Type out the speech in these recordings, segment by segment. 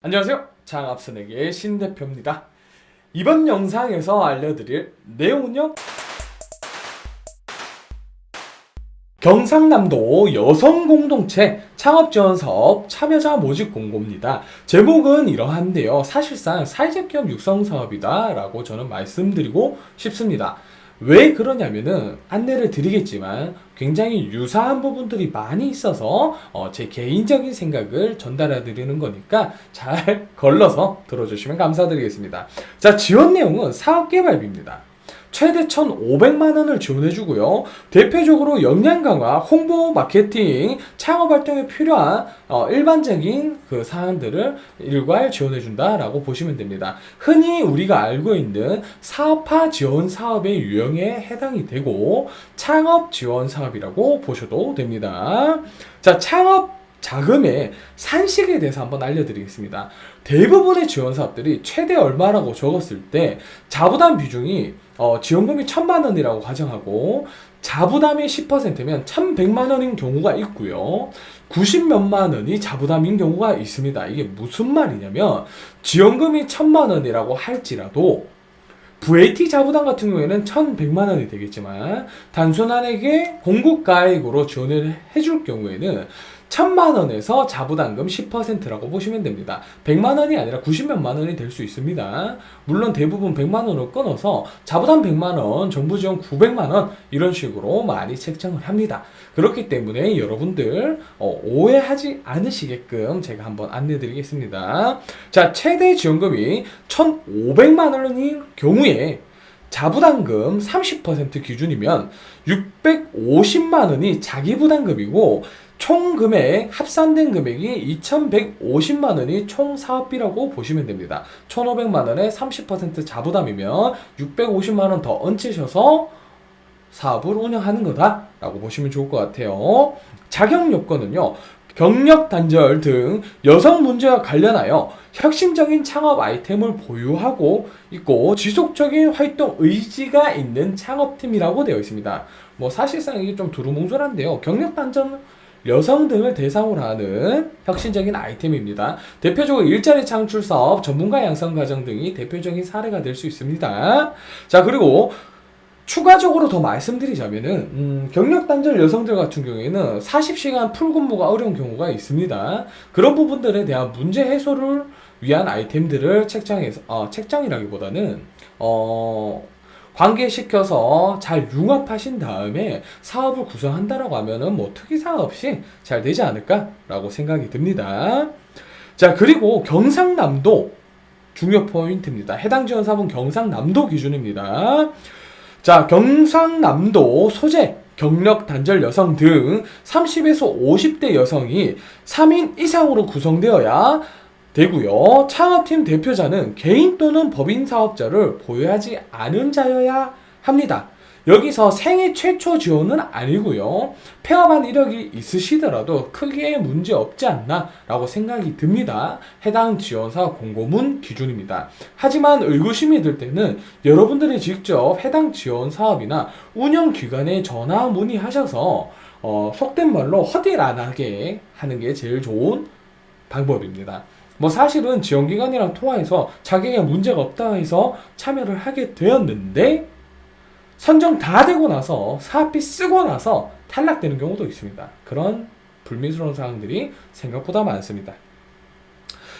안녕하세요. 장합선에게 신대표입니다. 이번 영상에서 알려드릴 내용은요. 경상남도 여성 공동체 창업 지원 사업 참여자 모집 공고입니다. 제목은 이러한데요. 사실상 사회적 기업 육성 사업이다 라고 저는 말씀드리고 싶습니다. 왜 그러냐면은 안내를 드리겠지만 굉장히 유사한 부분들이 많이 있어서 어, 제 개인적인 생각을 전달해 드리는 거니까 잘 걸러서 들어주시면 감사드리겠습니다. 자, 지원 내용은 사업 개발비입니다. 최대 1,500만 원을 지원해 주고요. 대표적으로 역량 강화, 홍보, 마케팅, 창업 활동에 필요한 어, 일반적인 그 사항들을 일괄 지원해 준다라고 보시면 됩니다. 흔히 우리가 알고 있는 사업화 지원 사업의 유형에 해당이 되고 창업 지원 사업이라고 보셔도 됩니다. 자, 창업 자금의 산식에 대해서 한번 알려드리겠습니다. 대부분의 지원 사업들이 최대 얼마라고 적었을 때 자부담 비중이 어, 지원금이 천만 원이라고 가정하고 자부담이 10%면 1100만 원인 경우가 있고요. 90몇만 원이 자부담인 경우가 있습니다. 이게 무슨 말이냐면 지원금이 천만 원이라고 할지라도 VAT 자부담 같은 경우에는 1,100만 원이 되겠지만 단순한에게 공급 가액으로 지원을 해줄 경우에는 천만 원에서 자부담금 10%라고 보시면 됩니다. 100만 원이 아니라 90몇만 원이 될 수 있습니다. 물론 대부분 100만 원을 끊어서 자부담 100만 원, 정부 지원 900만 원 이런 식으로 많이 책정을 합니다. 그렇기 때문에 여러분들 어, 오해하지 않으시게끔 제가 한번 안내 드리겠습니다. 자, 최대 지원금이 1,500만 원인 경우에 자부담금 30% 기준이면 650만 원이 자기 부담금이고 총 금액 합산된 금액이 2,150만 원이 총 사업비라고 보시면 됩니다. 1,500만 원에 30% 자부담이면 650만 원 더 얹히셔서 사업을 운영하는 거다라고 보시면 좋을 것 같아요. 자격 요건은요. 경력 단절 등 여성 문제와 관련하여 혁신적인 창업 아이템을 보유하고 있고 지속적인 활동 의지가 있는 창업팀이라고 되어 있습니다. 뭐 사실상 이게 좀 두루뭉술한데요. 경력 단절 여성 등을 대상으로 하는 혁신적인 아이템입니다. 대표적으로 일자리 창출 사업, 전문가 양성 과정 등이 대표적인 사례가 될 수 있습니다. 자, 그리고 추가적으로 더 말씀드리자면은 음, 경력 단절 여성들 같은 경우에는 40시간 풀 근무가 어려운 경우가 있습니다. 그런 부분들에 대한 문제 해소를 위한 아이템들을 책장에서 어, 책장이라기보다는 어 관계시켜서 잘 융합하신 다음에 사업을 구성한다라고 하면은 뭐 특이사항 없이 잘 되지 않을까라고 생각이 듭니다. 자, 그리고 경상남도 중요 포인트입니다. 해당 지원 사업은 경상남도 기준입니다. 자, 경상남도 소재 경력 단절 여성 등 30에서 50대 여성이 3인 이상으로 구성되어야 되고요. 창업팀 대표자는 개인 또는 법인 사업자를 보유하지 않은 자여야 합니다. 여기서 생애 최초 지원은 아니고요. 폐업한 이력이 있으시더라도 크게 문제 없지 않나 라고 생각이 듭니다. 해당 지원사 공고문 기준입니다. 하지만 의구심이 들 때는 여러분들이 직접 해당 지원 사업이나 운영 기관에 전화 문의하셔서 어, 속된 말로 허딜 안 하게 하는 게 제일 좋은 방법입니다. 뭐 사실은 지원기관이랑 통화해서 자기가 문제가 없다 해서 참여를 하게 되었는데 선정 다 되고 나서 사업비 쓰고 나서 탈락되는 경우도 있습니다. 그런 불미스러운 사항들이 생각보다 많습니다.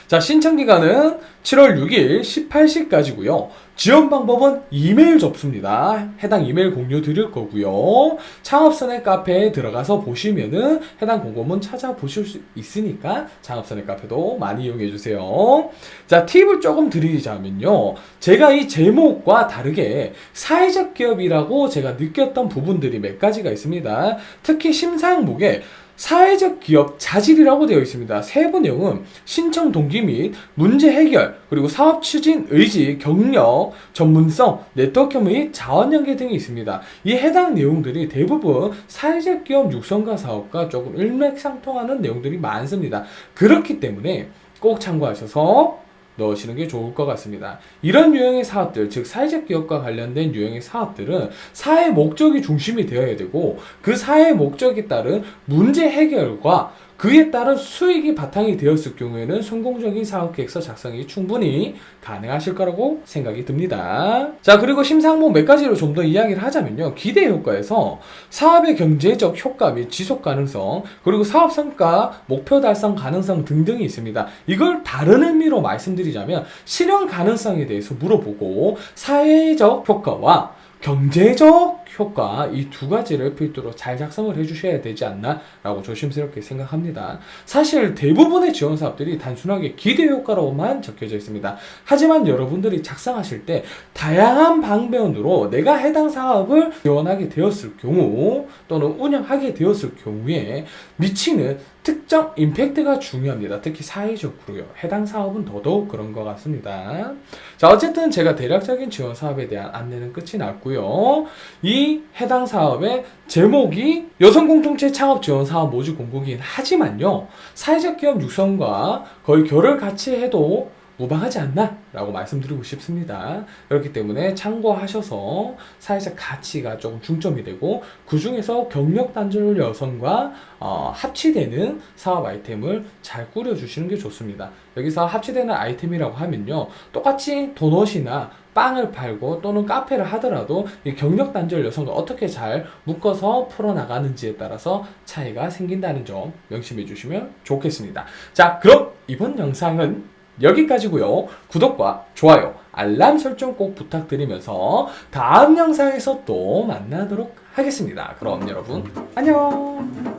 자, 신청 기간은 7월 6일 18시까지고요. 지원 방법은 이메일 접수입니다. 해당 이메일 공유 드릴 거고요. 창업선의 카페에 들어가서 보시면은 해당 공고문 찾아보실 수 있으니까 창업선의 카페도 많이 이용해 주세요. 자, 팁을 조금 드리자면요. 제가 이 제목과 다르게 사회적 기업이라고 제가 느꼈던 부분들이 몇 가지가 있습니다. 특히 심사 항목에 사회적 기업 자질이라고 되어 있습니다. 세부 내용은 신청 동기 및 문제 해결, 그리고 사업 추진 의지, 경력, 전문성, 네트워크 및 자원 연계 등이 있습니다. 이 해당 내용들이 대부분 사회적 기업 육성과 사업과 조금 일맥상통하는 내용들이 많습니다. 그렇기 때문에 꼭 참고하셔서 넣으시는 게 좋을 것 같습니다. 이런 유형의 사업들, 즉 사회적 기업과 관련된 유형의 사업들은 사회 목적이 중심이 되어야 되고 그 사회 목적에 따른 문제 해결과 그에 따른 수익이 바탕이 되었을 경우에는 성공적인 사업 계획서 작성이 충분히 가능하실 거라고 생각이 듭니다. 자, 그리고 심상목 몇 가지로 좀 더 이야기를 하자면요. 기대 효과에서 사업의 경제적 효과 및 지속 가능성, 그리고 사업 성과, 목표 달성 가능성 등등이 있습니다. 이걸 다른 의미로 말씀드리자면 실현 가능성에 대해서 물어보고 사회적 효과와 경제적 효과 이 두 가지를 필두로 잘 작성을 해주셔야 되지 않나라고 조심스럽게 생각합니다. 사실 대부분의 지원 사업들이 단순하게 기대 효과로만 적혀져 있습니다. 하지만 여러분들이 작성하실 때 다양한 방면으로 내가 해당 사업을 지원하게 되었을 경우 또는 운영하게 되었을 경우에 미치는 특정 임팩트가 중요합니다. 특히 사회적으로요. 해당 사업은 더더욱 그런 것 같습니다. 자, 어쨌든 제가 대략적인 지원 사업에 대한 안내는 끝이 났고요. 이 해당 사업의 제목이 여성 공동체 창업 지원 사업 모집 공고긴 하지만요. 사회적 기업 육성과 거의 결을 같이 해도 무방하지 않나? 라고 말씀드리고 싶습니다. 그렇기 때문에 참고하셔서 사회적 가치가 조금 중점이 되고 그 중에서 경력 단절 여성과 어, 합치되는 사업 아이템을 잘 꾸려주시는 게 좋습니다. 여기서 합치되는 아이템이라고 하면요. 똑같이 도넛이나 빵을 팔고 또는 카페를 하더라도 이 경력 단절 여성과 어떻게 잘 묶어서 풀어나가는지에 따라서 차이가 생긴다는 점 명심해 주시면 좋겠습니다. 자, 그럼 이번 영상은 여기까지고요. 구독과 좋아요, 알람 설정 꼭 부탁드리면서 다음 영상에서 또 만나도록 하겠습니다. 그럼 여러분 안녕.